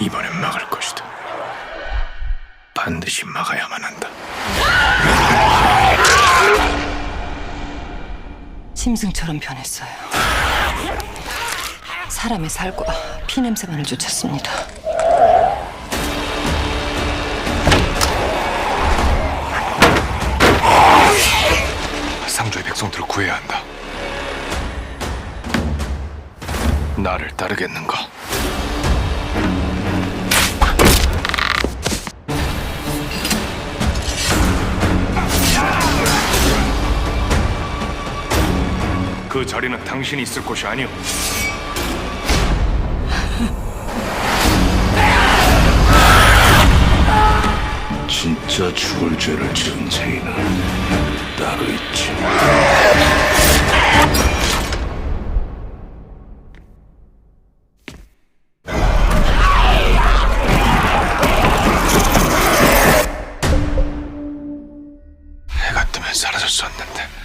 이번엔 막을 것이다. 반드시 막아야만 한다. 짐승처럼 변했어요. 사람의 살과 피 냄새만을 쫓았습니다. 상조의 백성들을 구해야 한다. 나를 따르겠는가? 그 자리는 당신이 있을 곳이 아니오. 진짜 죽을 죄를 지은 죄인은 따로 있지. 해가 뜨면 사라졌었는데.